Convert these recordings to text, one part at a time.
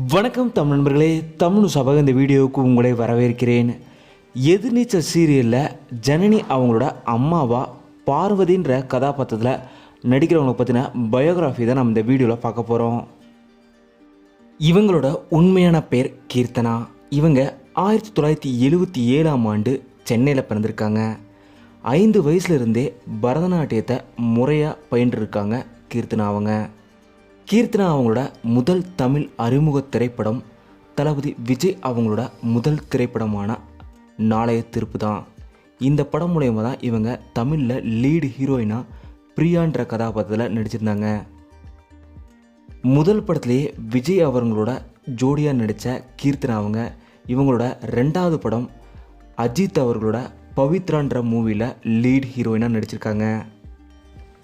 வணக்கம் தமிழ் நண்பர்களே தமிழ் சபக இந்த வீடியோவுக்கு உங்களை வரவேற்கிறேன். எதிர்நீச்சல் சீரியலில் ஜனனி அவங்களோட அம்மாவா பார்வதின்ற கதாபாத்திரத்தில் நடிக்கிறவங்களை பற்றின பயோகிராஃபி தான் நம்ம இந்த வீடியோவில் பார்க்க போகிறோம் இவங்களோட உண்மையான பேர் கீர்த்தனா. இவங்க ஆயிரத்தி தொள்ளாயிரத்தி எழுபத்தி ஏழாம் ஆண்டு சென்னையில் பிறந்திருக்காங்க. ஐந்து வயசுலேருந்தே பரதநாட்டியத்தை முறையாக பயின்றிருக்காங்க கீர்த்தனா அவங்க. கீர்த்தனா அவங்களோட முதல் தமிழ் அறிமுக திரைப்படம் தளபதி விஜய் அவங்களோட முதல் திரைப்படமான நாளைய திருப்பு தான். இந்த படம் மூலயமா தான் இவங்க தமிழில் லீடு ஹீரோயினாக பிரியான்ற கதாபாத்திரத்தில் நடிச்சிருந்தாங்க. முதல் படத்துலேயே விஜய் அவங்களோட ஜோடியாக நடித்த கீர்த்தனா அவங்க இவங்களோட ரெண்டாவது படம் அஜித் அவர்களோட பவித்ரான்ற மூவியில் லீட் ஹீரோயினாக நடிச்சிருக்காங்க.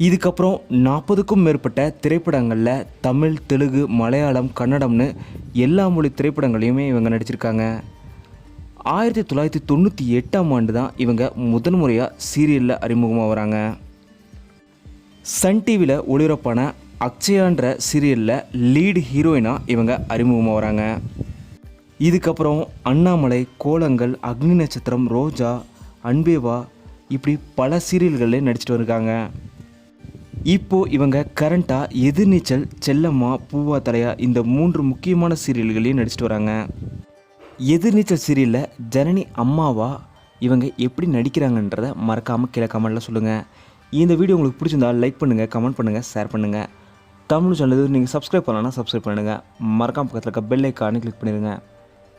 இதுக்கப்புறம் நாற்பதுக்கும் மேற்பட்ட திரைப்படங்களில் தமிழ் தெலுங்கு மலையாளம் கன்னடம்னு எல்லா மொழி திரைப்படங்களையுமே இவங்க நடிச்சிருக்காங்க. ஆயிரத்தி தொள்ளாயிரத்தி தொண்ணூற்றி எட்டாம் ஆண்டு தான் இவங்க முதன் முறையாக சீரியலில் அறிமுகமாக வராங்க. சன் டிவியில் ஒளிபரப்பான அக்ஷயான்ற சீரியலில் லீடு ஹீரோயினாக இவங்க அறிமுகமாக வராங்க. இதுக்கப்புறம் அண்ணாமலை கோலங்கள் அக்னி நட்சத்திரம் ரோஜா அன்பேவா இப்படி பல சீரியல்களில் நடிச்சிட்டு வந்திருக்காங்க. இப்போ இவங்க கரண்ட்டாக எதிர்நீச்சல் செல்லம்மா பூவா தலையா இந்த மூன்று முக்கியமான சீரியல்களையும் நடிச்சிட்டு வராங்க. எதிர்நீச்சல் சீரியலில் ஜனனி அம்மாவா? இவங்க எப்படி நடிக்கிறாங்கன்றதை மறக்காமல் கீழே கமெண்ட்டில் சொல்லுங்கள் இந்த வீடியோ உங்களுக்கு பிடிச்சிருந்தா லைக் பண்ணுங்கள் கமெண்ட் பண்ணுங்கள் ஷேர் பண்ணுங்கள் தமிழ் சேனல் நீங்கள் சப்ஸ்கிரைப் பண்ணலன்னா சப்ஸ்கிரைப் பண்ணுங்கள் மறக்காம பக்கத்தில் இருக்க பெல் ஐக்கானு கிளிக் பண்ணிடுங்க